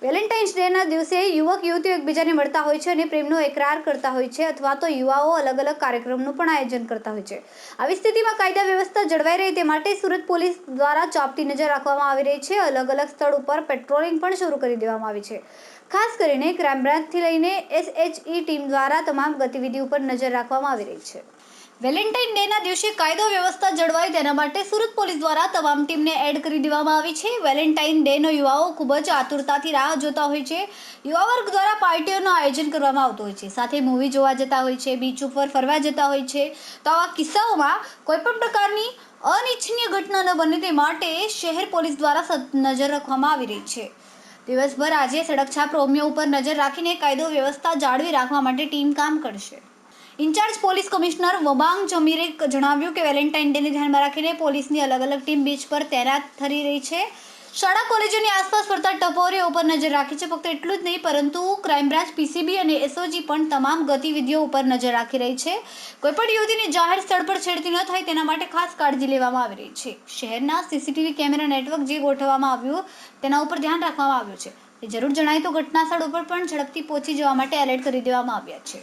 ડેના દિવસે યુવક, યુવતીઓ એકબીજાને મળતા હોય છે અને પ્રેમનો એકરાર કરતા હોય છે અથવા તો યુવાઓ અલગ અલગ કાર્યક્રમનું પણ આયોજન કરતા હોય છે. આવી સ્થિતિમાં કાયદા વ્યવસ્થા જળવાઈ રહે તે માટે સુરત પોલીસ દ્વારા ચાંપતી નજર રાખવામાં આવી રહી છે. અલગ અલગ સ્થળ ઉપર પેટ્રોલિંગ પણ શરૂ કરી દેવામાં આવી છે. ખાસ કરીને ક્રાઇમ બ્રાન્ચથી લઈને એસએચઈ ટીમ દ્વારા તમામ ગતિવિધિ ઉપર નજર રાખવામાં આવી રહી છે. વેલેન્ટાઇન ડેના દિવસે કાયદો વ્યવસ્થા જળવાય તેના માટે સુરત પોલીસ દ્વારા તમામ ટીમને એડ કરી દેવામાં આવી છે. વેલેન્ટાઇન ડેનો યુવાઓ ખૂબ જ આતુરતાથી રાહ જોતા હોય છે. યુવા વર્ગ દ્વારા પાર્ટીઓનું આયોજન કરવામાં આવતું હોય છે. સાથે મૂવી જોવા જતા હોય છે, બીચ ઉપર ફરવા જતા હોય છે. તો આવા કિસ્સાઓમાં કોઈપણ પ્રકારની અનિચ્છનીય ઘટના ન બને તે માટે શહેર પોલીસ દ્વારા નજર રાખવામાં આવી રહી છે. દિવસભર આજે સડક છાપ રોમિયો ઉપર નજર રાખીને કાયદો વ્યવસ્થા જાળવી રાખવા માટે ટીમ કામ કરશે. ઇન્ચાર્જ પોલીસ કમિશનર વબાંગ જમીરે જણાવ્યું કે વેલેન્ટાઇન ડેને ધ્યાનમાં રાખીને પોલીસની અલગ અલગ ટીમ બીચ પર તૈનાત થઈ રહી છે. શાળા કોલેજોની આસપાસ ફરતા ટપોરીઓ ઉપર નજર રાખી છે. ફક્ત એટલું જ નહીં, પરંતુ ક્રાઇમ બ્રાન્ચ, પીસીબી અને એસઓજી પણ તમામ ગતિવિધિઓ ઉપર નજર રાખી રહી છે. કોઈપણ યુવતીને જાહેર સ્થળ પર છેડતી ન થાય તેના માટે ખાસ કાળજી લેવામાં આવી રહી છે. શહેરના સીસીટીવી કેમેરા નેટવર્ક જે ગોઠવવામાં આવ્યું તેના ઉપર ધ્યાન રાખવામાં આવ્યું છે. જરૂર જણાય તો ઘટના સ્થળ ઉપર પણ ઝડપથી પહોંચી જવા માટે એલર્ટ કરી દેવામાં આવ્યા છે.